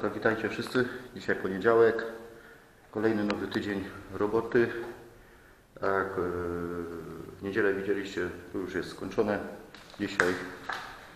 To witajcie wszyscy. Dzisiaj poniedziałek. Kolejny nowy tydzień roboty. Tak, yy, w niedzielę widzieliście, to już jest skończone. Dzisiaj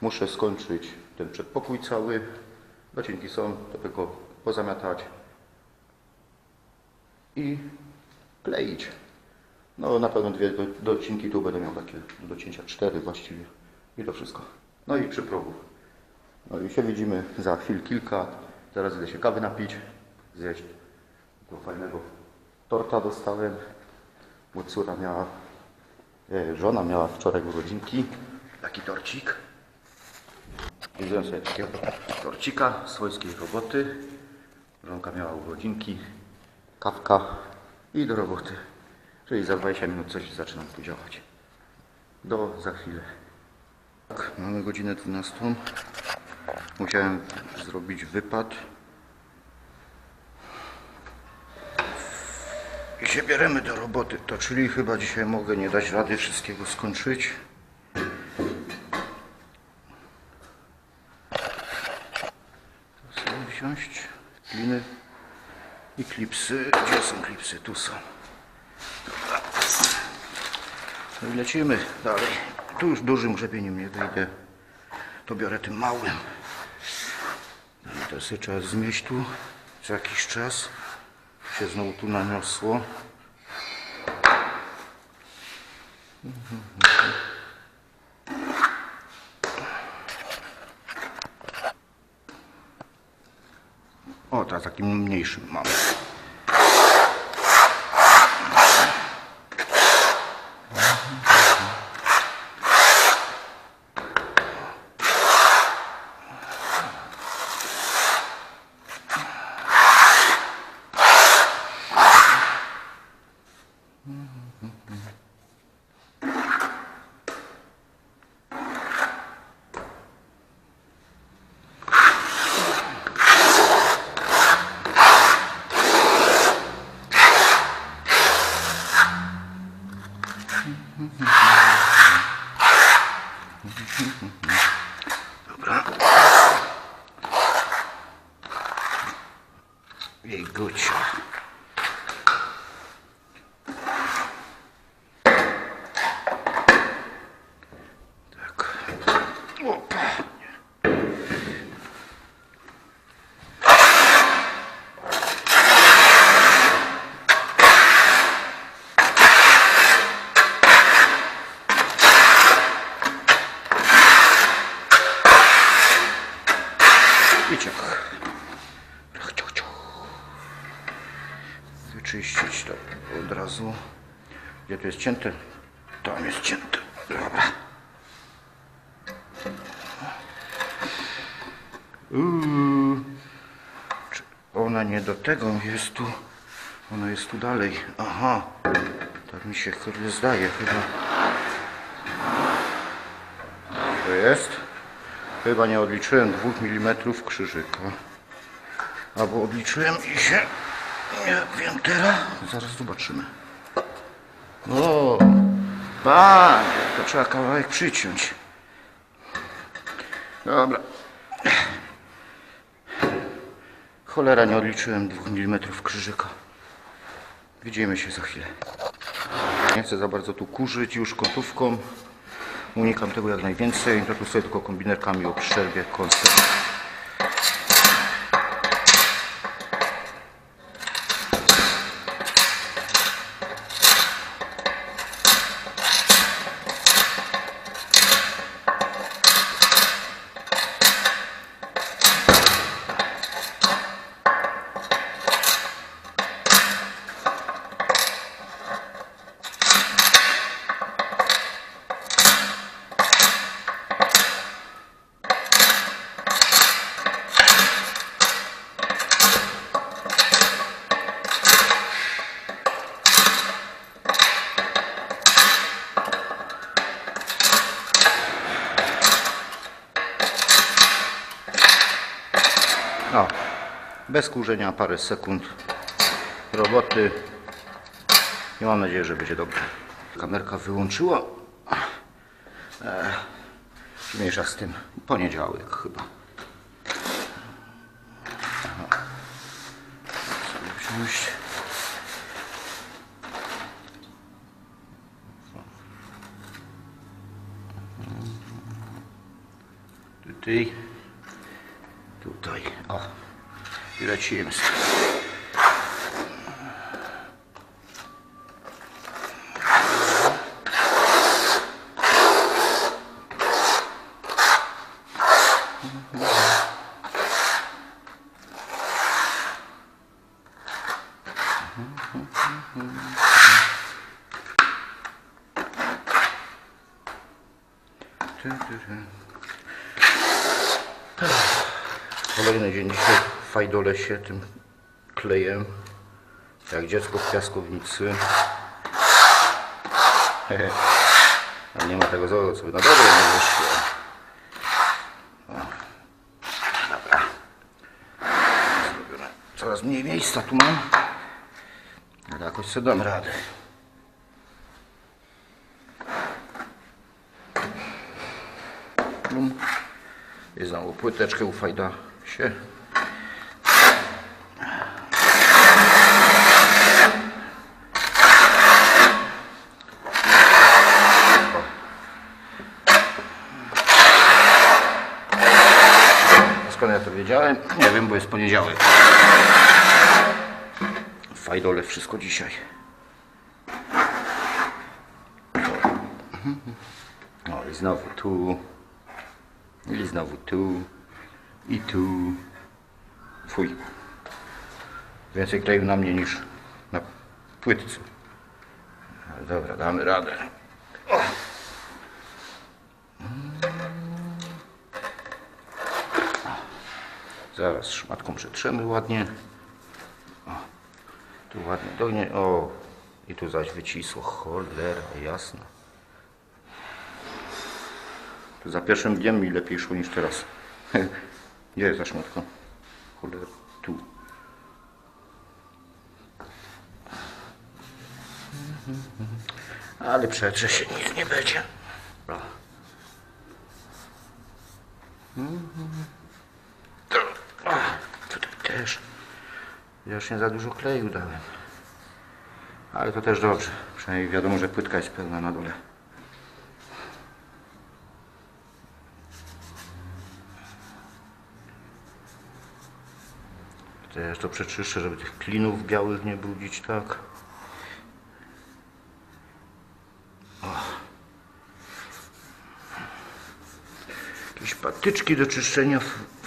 muszę skończyć ten przedpokój cały. Docinki są, to tylko pozamiatać i kleić. No na pewno dwie do- docinki tu będę miał takie do cięcia, cztery właściwie. I to wszystko. No i przy progu. No i się widzimy za chwil kilka. Zaraz idę się kawy napić, zjeść. Takiego fajnego torta dostałem. Bo córa miała, e, żona miała wczoraj urodzinki. Taki torcik. Zjadłem sobie takiego torcika swojskiej roboty. Żonka miała urodzinki, kawka i do roboty. Czyli za 20 minut coś zaczynam tu działać. Do za chwilę. Tak, mamy godzinę 12. Musiałem zrobić wypad. I się bierzemy do roboty. To czyli chyba dzisiaj mogę nie dać rady wszystkiego skończyć. To sobie wziąć gliny i klipsy. Gdzie są klipsy? Tu są. No i lecimy dalej. Tu już dużym grzebieniem nie wyjdę. To biorę tym małym. To sobie trzeba zmieść tu za jakiś czas. Się znowu tu naniosło. O, teraz takim mniejszym mam. Dobra. Jej gucia. Tak. Opa. I ciach. Ciach, ciach, ciach. Wyczyścić to od razu. Gdzie tu jest cięte? Tam jest cięte. Dobra. Uuu. Czy ona nie do tego jest tu? Ona jest tu dalej. Aha. Tak mi się zdaje chyba. To jest? Chyba nie odliczyłem 2 mm krzyżyka. Albo odliczyłem i się... Nie wiem teraz. Zaraz zobaczymy. O! Panie, to trzeba kawałek przyciąć. Dobra. Cholera, nie odliczyłem 2 mm krzyżyka. Widzimy się za chwilę. Nie chcę za bardzo tu kurzyć już kotówką. Unikam tego jak najwięcej. To tu sobie tylko kombinerkami obszczerbię koncert. Bez kurzenia parę sekund roboty i mam nadzieję, że będzie dobrze. Kamerka wyłączyła. E, z tym. Poniedziałek chyba. Tutaj. Tutaj. O. I lecimy. Kolejny dzień fajdole się tym klejem. Jak dziecko w piaskownicy. Ale nie ma tego zoru, co na dobre nie wyszło. Dobra. Zrobione. Coraz mniej miejsca tu mam. Ale jakoś sobie dam radę. I znowu płyteczkę ufajda się. Nie wiem, bo jest poniedziałek. Fajdole wszystko dzisiaj. O, i znowu tu. I znowu tu. I tu. Fuj. Więcej kleju na mnie niż na płytce. Dobra, damy radę. Zaraz szmatką przetrzemy ładnie. O, tu ładnie dognie. O, i tu zaś wycisło. Cholera, jasna. Za pierwszym dniem mi lepiej szło niż teraz. Gdzie jest ta szmatka? Cholera, tu. Ale przetrze się, nic nie będzie. O. Też. Już nie za dużo kleju dałem. Ale to też dobrze. Przynajmniej wiadomo, że płytka jest pełna na dole. Też to przeczyszczę, żeby tych klinów białych nie brudzić, tak? Jakieś patyczki do czyszczenia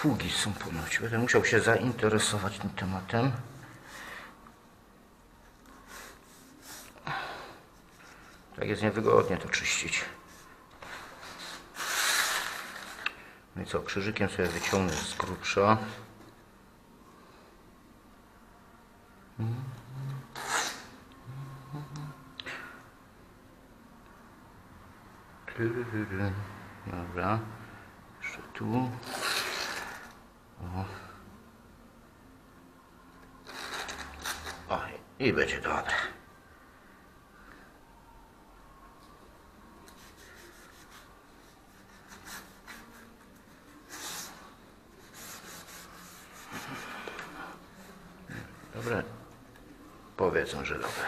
fugi są ponoć. Będę musiał się zainteresować tym tematem. Tak jest niewygodnie to czyścić. No i co, krzyżykiem sobie wyciągnę z grubsza. Dobra. Jeszcze tu. O. O, i będzie dobre. Dobre. Powiedzą, że dobre.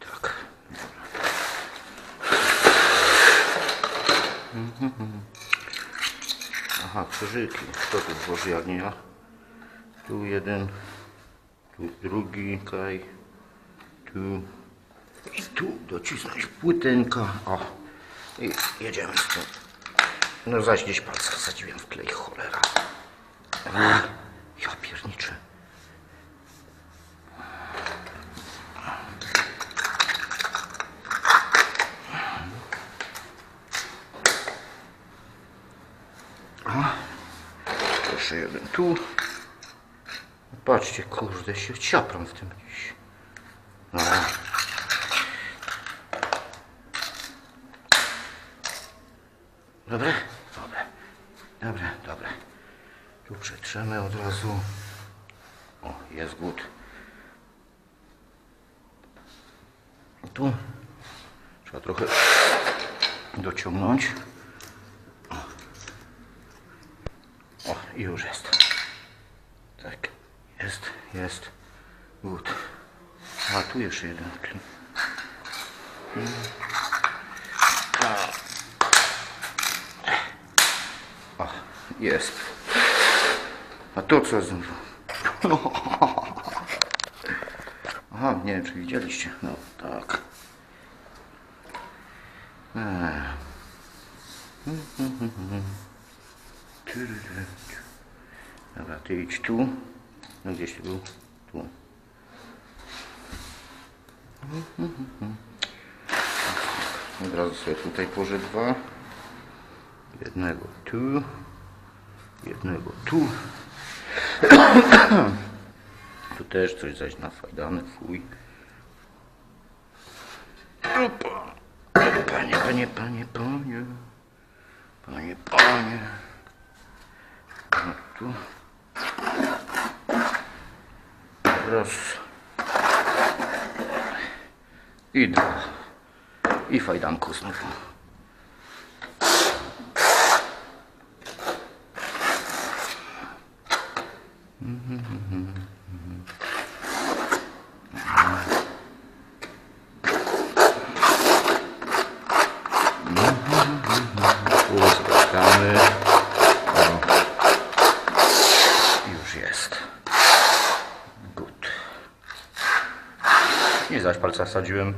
Tak. Aha, krzyżyki. Kto tu włoży jak nie? Tu jeden, tu drugi kaj, tu i tu docisnąć płytynka. O, i jedziemy z tym. No zaś gdzieś palca wsadziłem w klej, cholera. A, ja pierniczę. Jeszcze jeden tu. Patrzcie, kurde, się ciapram w tym dziś. No. Dobre? Dobre. Dobre, dobre. Tu przetrzemy od razu. O, jest gut. Tu trzeba trochę dociągnąć. O, i już jest. Jest. Gut. A tu jeszcze jeden klin. O, jest. A to co znowu? Aha, nie wiem czy widzieliście. No tak. Eee. Dobra, ty idź tu. No gdzieś był? Tu. Od razu sobie tutaj położę dwa. Jednego tu. Jednego tu. Tu też coś zaś nafajdane, fuj. Opa. Panie, panie, panie, panie. Panie, panie. No tu. Raz. I dwa. I fajdanko znowu. Uzyskamy. Sadziłem.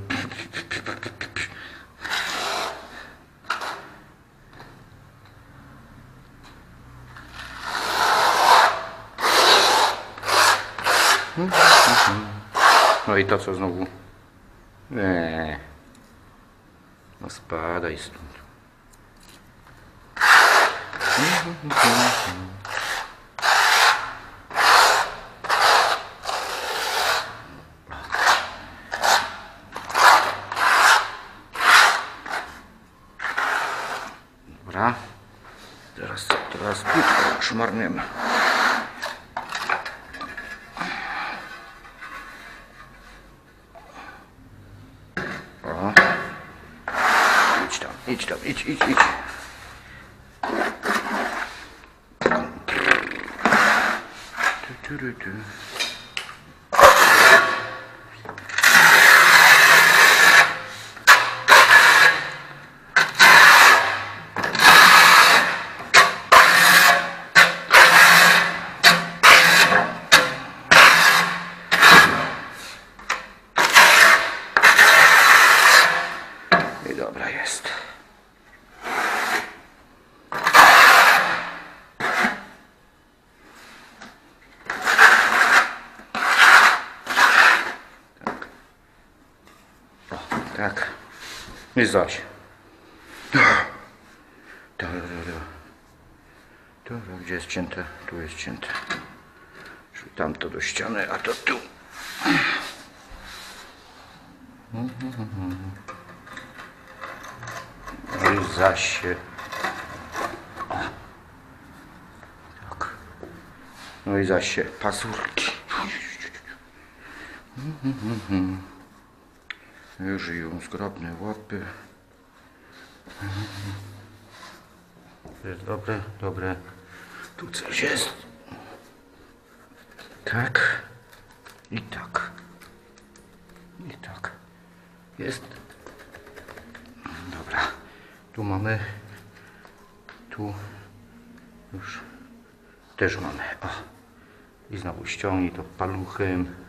No i to co znowu? Nie. No spadaj stąd. Dobra. Teraz, teraz płytko szmarniemy. O. Idź tam, idź tam, idź, idź, idź. Tu, tu, tu, tu. I dobra jest. Tak. O, tak. I zaś. To, gdzie jest cięte? Tu jest cięte. Czyli tamto do ściany, a to tu. I zaś. Tak. No i zaś się pazurki. Żyją zgrobne łapy. Jest dobre, dobre. Tu coś jest. Tak. I tak. I tak. Jest. Dobra. Tu mamy. Tu już też mamy. O. I znowu ściągnij to paluchem.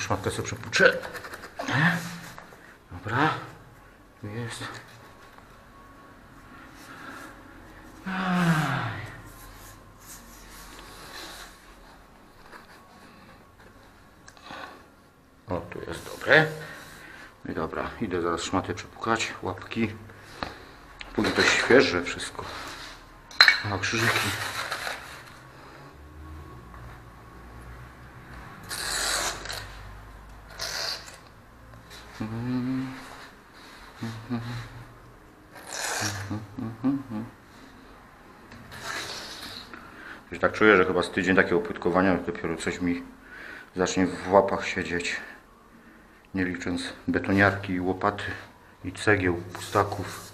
Szmatkę sobie przepuczę. Dobra. Tu jest. O, tu jest dobre. No i dobra, idę zaraz szmatę przepukać, łapki. Póki to świeże wszystko. A, krzyżyki. Czuję, że chyba z tydzień takiego płytkowania dopiero coś mi zacznie w łapach siedzieć. Nie licząc betoniarki, łopaty i cegieł, pustaków.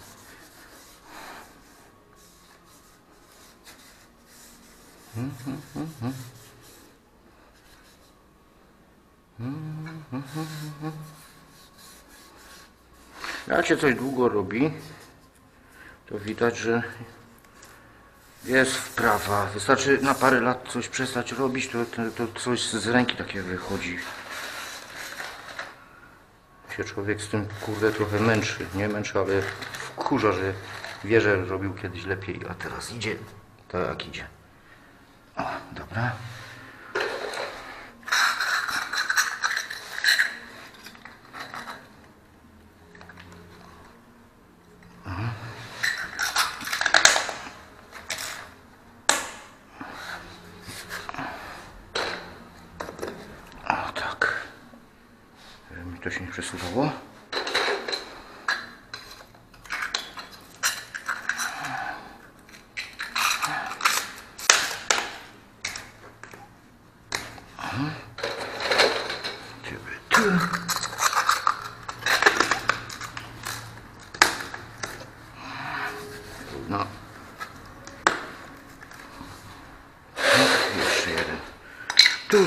Jak się coś długo robi, to widać, że jest wprawa. Wystarczy na parę lat coś przestać robić, to, to, to coś z ręki takie wychodzi. Się człowiek z tym kurde trochę męczy. Nie męczy, ale wkurza, że wie, że robił kiedyś lepiej, a teraz idzie tak idzie. O, dobra. O tak. Żeby mi to się nie przesuwało. Mhm. Ciebie tu. No. No, Jeszcze jeden. Tu.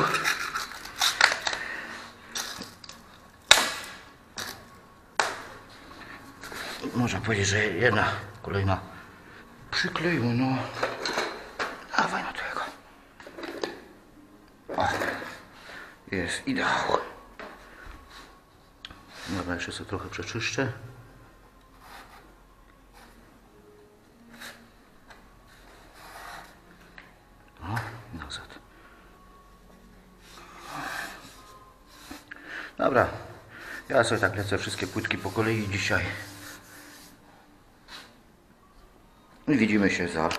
Można powiedzieć, że jedna kolejna przykleiła, no. Dawaj na tego. O, jest ideał. Dobra, jeszcze sobie trochę przeczyszczę. O, nazad. Dobra, ja sobie tak lecę wszystkie płytki po kolei dzisiaj. I widzimy się za...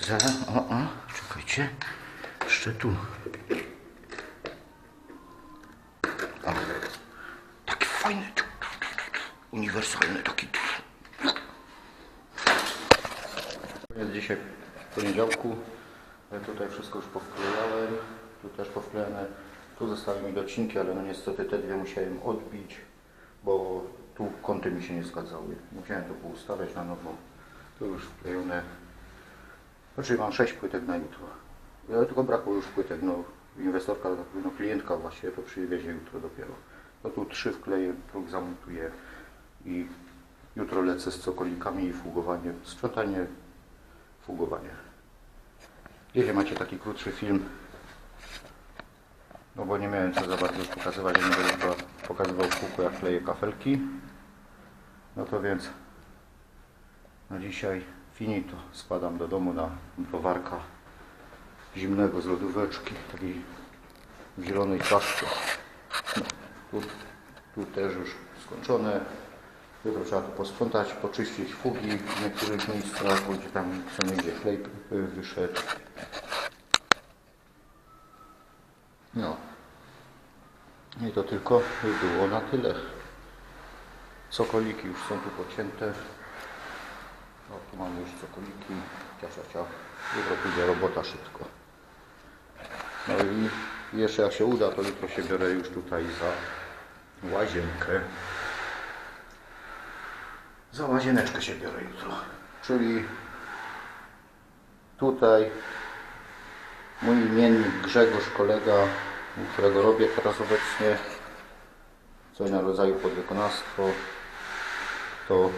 Za... O, o, czekajcie. Jeszcze tu. O. Taki fajny. Uniwersalny taki. Jest dzisiaj poniedziałku. Tutaj wszystko już powklejałem. Tu też powklejane. Tu zostały mi docinki, ale no niestety te dwie musiałem odbić, bo tu kąty mi się nie zgadzały. Musiałem to poustawiać na nowo. Tu już wklejone. Znaczy mam sześć płytek na jutro. Ja tylko brakło już płytek. No, inwestorka, no, klientka właściwie to przywiezie jutro dopiero. No tu trzy wkleję, próg zamontuję i jutro lecę z cokolikami i fugowanie, sprzątanie, fugowanie. Dzisiaj macie taki krótszy film, no bo nie miałem co za bardzo pokazywać, nie będę pokazywał kółko jak kleję kafelki. No to więc na dzisiaj finito. Składam do domu na browarka zimnego z lodóweczki, takiej zielonej czaszce. No, tu, tu też już skończone. Jutro trzeba to posprzątać, poczyścić fugi w niektórych miejscach, gdzie tam co niedzie klej y, wyszedł. No. I to tylko by było na tyle. Sokoliki już są tu pocięte. O, tu mamy już cokoliki. Cia, cia, cia. Jutro pójdzie robota szybko. No i jeszcze jak się uda, to jutro się biorę już tutaj za łazienkę. Za łazieneczkę się biorę jutro. Czyli tutaj mój imiennik Grzegorz, kolega, którego robię teraz obecnie coś na rodzaju podwykonawstwo, to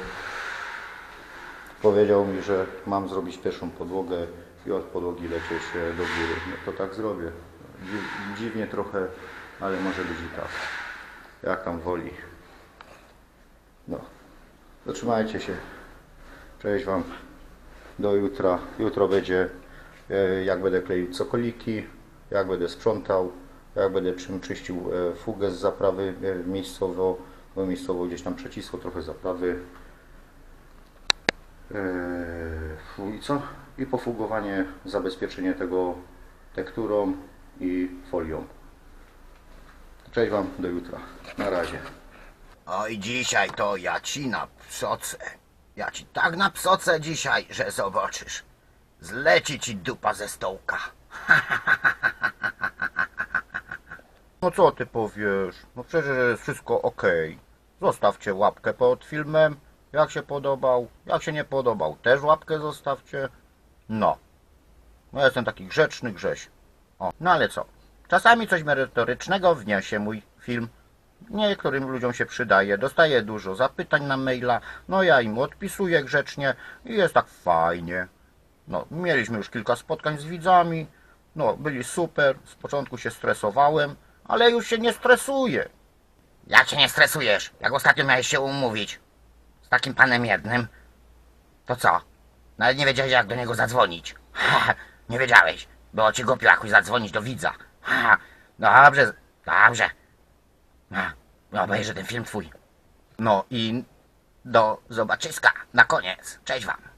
powiedział mi, że mam zrobić pierwszą podłogę i od podłogi lecieć do góry. No to tak zrobię. Dzi- Dziwnie trochę, ale może być i tak. Jak tam woli. No. Zatrzymajcie się. Cześć Wam. Do jutra. Jutro będzie e, jak będę kleił cokoliki, jak będę sprzątał, jak będę czyścił e, fugę z zaprawy e, miejscowo, bo miejscowo gdzieś tam przecisło trochę zaprawy. Fu- I co? I pofugowanie, zabezpieczenie tego tekturą i folią. Cześć Wam, do jutra. Na razie. Oj, dzisiaj to ja ci na psoce. Ja ci tak na psoce dzisiaj, że zobaczysz. Zleci ci dupa ze stołka. No co ty powiesz? No przecież jest wszystko okej. Zostawcie łapkę pod filmem, jak się podobał. Jak się nie podobał, też łapkę zostawcie. No. No ja jestem taki grzeczny Grześ. O, no ale co? Czasami coś merytorycznego wniesie mój film. Niektórym ludziom się przydaje. Dostaję dużo zapytań na maila. No ja im odpisuję grzecznie i jest tak fajnie. No, mieliśmy już kilka spotkań z widzami. No, byli super. Z początku się stresowałem, ale już się nie stresuję. Jak się nie stresujesz? Jak ostatnio miałeś się umówić z takim panem jednym, to co? Nawet nie wiedziałeś jak do niego zadzwonić. Ha, nie wiedziałeś. Było ci głupio jakoś zadzwonić do widza. Ha, dobrze, dobrze. No, obejrzę ten film twój. No i Do zobaczyska na koniec. Cześć wam.